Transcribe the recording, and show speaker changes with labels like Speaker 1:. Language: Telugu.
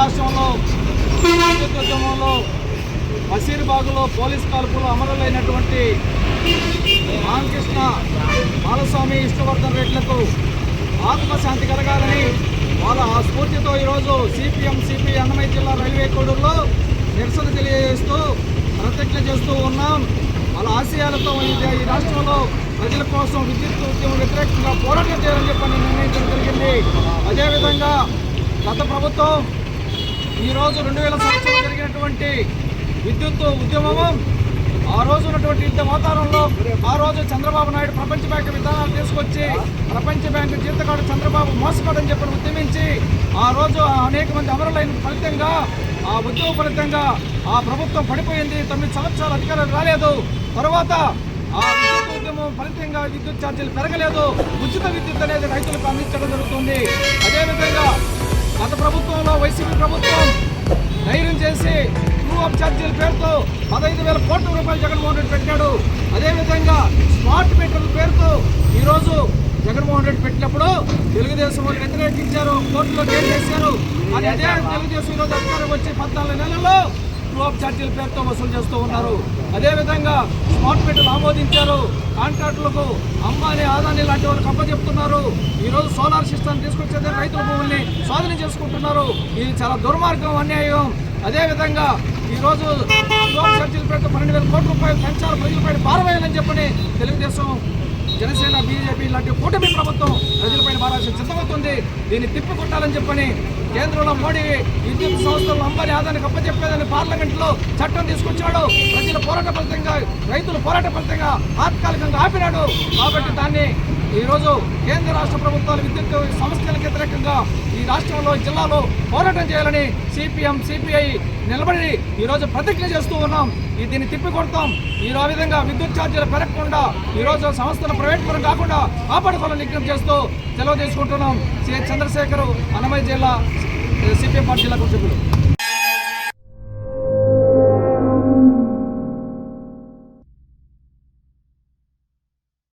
Speaker 1: రాష్ట్రంలో ఉద్యమంలో బషీర్బాగులో పోలీస్ కాల్పులు అమరులైనటువంటి రామకృష్ణ బాలస్వామి ఇష్టవర్ధన్ రెడ్లకు ఆత్మశాంతి కలగాలని వాళ్ళ ఆ స్ఫూర్తితో ఈరోజు సిపిఎం సిపి అన్నమయ్య జిల్లా రైల్వే కోడూరులో నిరసన తెలియజేస్తూ ప్రతిజ్ఞ చేస్తూ ఉన్నాం. వాళ్ళ ఆశయాలతో ఈ రాష్ట్రంలో ప్రజల కోసం విద్యుత్ ఉద్యమం వ్యతిరేకంగా పోరాటం చేయాలని చెప్పని నిర్ణయించడం జరిగింది. అదేవిధంగా గత ప్రభుత్వం ఈ రోజు రెండు వేల సంవత్సరంలో జరిగినటువంటి విద్యుత్ ఉద్యమము ఆ రోజు ఉన్నటువంటి యుద్ధ వాతావరణంలో ఆ రోజు చంద్రబాబు నాయుడు ప్రపంచ బ్యాంకు విధానాలు తీసుకొచ్చి ప్రపంచ బ్యాంకు జీతగాడు చంద్రబాబు మోసగాడని చెప్పని ఉద్యమించి ఆ రోజు అనేక మంది అమరులైన ఫలితంగా ఆ ఉద్యమ ఫలితంగా ఆ ప్రభుత్వం పడిపోయింది. తొమ్మిది సంవత్సరాలు అధికారులు రాలేదు. తర్వాత ఆ విద్యుత్ ఉద్యమం ఫలితంగా విద్యుత్ ఛార్జీలు పెరగలేదు. ఉచిత విద్యుత్ అనేది రైతులకు అందించడం జరుగుతుంది. అదేవిధంగా గత ప్రభుత్వంలో వైసీపీ ప్రభుత్వం ధైర్యం చేసి ట్రూ ఆఫ్ ఛార్జీల పేరుతో పదహైదు వేల కోట్ల రూపాయలు జగన్మోహన్ రెడ్డి పెట్టాడు. అదేవిధంగా స్మార్ట్ మీటర్ల పేరుతో ఈరోజు జగన్మోహన్ రెడ్డి పెట్టినప్పుడు తెలుగుదేశం వాళ్ళు వ్యతిరేకించారు కోర్టులో కేసు చేశారు అది అదే తెలుగుదేశం ఈరోజు అధికారం వచ్చి పద్నాలుగు నెలల్లో ట్రూ ఛార్జీల పేరుతో వసూలు చేస్తూ ఉన్నారు. అదేవిధంగా స్మార్ట్ మీటర్లు ఆమోదించారు. కాంట్రాక్టులకు అంబానీ ఆదాని లాంటి వాళ్ళకి అప్పచెప్తున్నారు. ఈరోజు సోలార్ సిస్టమ్ తీసుకొచ్చేది రైతుల భూముల్ని స్వాధీనం చేసుకుంటున్నారు. ఇది చాలా దుర్మార్గం అన్యాయం. అదేవిధంగా ఈరోజు రోజు ఛార్జీల పేరుతో పన్నెండు వేల కోట్ల రూపాయలు పెంచాలి ప్రజలపై పారవేయాలని చెప్పని తెలుగుదేశం జనసేన బీజేపీ లాంటి కూటమి ప్రభుత్వం ప్రజలపైన మారాల్సిన సిద్ధమవుతుంది దీన్ని తిప్పికొట్టాలని చెప్పని కేంద్రంలో మోడీ విద్యుత్ సంస్థలు అంబానీ ఆదాన్ని కప్పచెప్పేదని పార్లమెంట్లో చట్టం తీసుకొచ్చాడు. ప్రజల పోరాట ఫలితంగా రైతుల పోరాట ఫలితంగా తాత్కాలికంగా ఆపినాడు. కాబట్టి దాన్ని ఈరోజు కేంద్ర రాష్ట్ర ప్రభుత్వాలు విద్యుత్ సంస్థలకు వ్యతిరేకంగా ఈ రాష్ట్రంలో జిల్లాలో పోరాటం చేయాలని సిపిఎం సిపిఐ నిలబడి ఈరోజు ప్రతిజ్ఞ చేస్తూ ఉన్నాం. ఈ దీన్ని తిప్పికొడతాం. ఈ విధంగా విద్యుత్ ఛార్జీలు పెరగకుండా ఈ రోజు సంస్థలు ప్రైవేట్ పరం కాకుండా కాపాడుకోవాలని విజ్ఞప్తి చేస్తూ సెలవు తీసుకుంటున్నాం. సి. చంద్రశేఖర్ అన్నమయ్య జిల్లా సిపిఎం పార్టీ జిల్లా